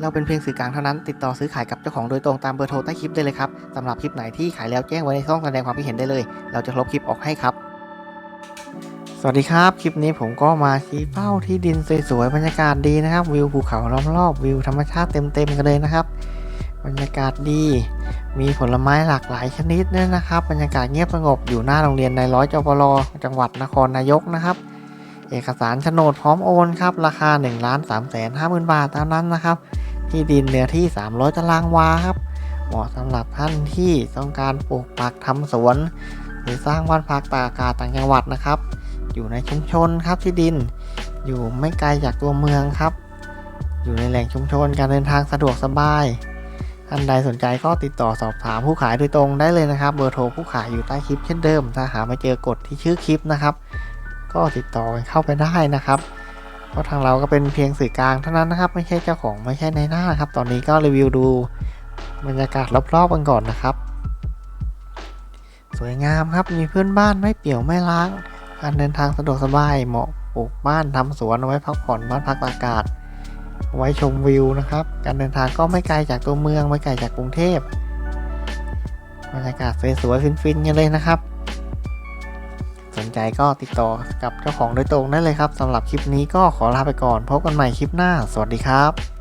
เราเป็นเพียงสื่อกลางเท่านั้น ติดต่อซื้อขายกับเจ้าของโดยตรงตามเบอร์โทรใต้คลิปได้เลยครับสำหรับคลิปไหนที่ขายแล้วแจ้งไว้ในช่องแสดงความคิดเห็นได้เลย เราจะลบคลิปออกให้ครับ สวัสดีครับ คลิปนี้ผมก็มาชี้เป้าที่ดินสวยๆบรรยากาศดีนะครับ วิวภูเขาล้อมรอบวิวธรรมชาติเต็มๆกันเลยนะครับ บรรยากาศดี มีผลไม้หลากหลายชนิดด้วยนะครับ บรรยากาศเงียบสงบอยู่หน้าโรงเรียนในร้อยจปรจังหวัดนครนายกนะครับเอกสารโฉนดพร้อมโอนครับ ราคา1นึ่งล้านสามแสนห้าหมื่นบาทเท่านั้นนะครับ ที่ดินเนื้อที่ 300 ตารางวาครับ เหมาะสำหรับท่านที่ต้องการปลูกผักทำสวน หรือสร้างบ้านพักตากอากาศต่างจังหวัดนะครับ อยู่ในชุมชนครับที่ดิน อยู่ไม่ไกลจากตัวเมืองครับ อยู่ในแหล่งชุมชนการเดินทางสะดวกสบายท่านใดสนใจก็ติดต่อสอบถามผู้ขายโดยตรงได้เลยนะครับ เบอร์โทรผู้ขายอยู่ใต้คลิปเช่นเดิม ถ้าหาไม่เจอกดที่ชื่อคลิปนะครับ ก็ติดต่อเข้าไปได้นะครับ เพราะทางเราก็เป็นเพียงสื่อกลางเท่านั้นนะครับ ไม่ใช่เจ้าของไม่ใช่ในหน้าครับ ตอนนี้ก็รีวิวดูบรรยากาศรอบๆกันก่อนนะครับ สวยงามครับมีเพื่อนบ้านไม่เปี่ยวไม่ล้าง การเดินทางสะดวกสบายเหมาะปลูกบ้านทำสวนไว้พักผ่อนบ้านพักอากาศ ไว้ชมวิวนะครับ การเดินทางก็ไม่ไกลจากตัวเมืองไม่ไกลจากกรุงเทพบรรยากาศสวยๆฟินๆกันเลยนะครับ สนใจก็ติดต่อกับเจ้าของโดยตรงได้เลยครับสำหรับคลิปนี้ก็ขอลาไปก่อน พบกันใหม่คลิปหน้า สวัสดีครับ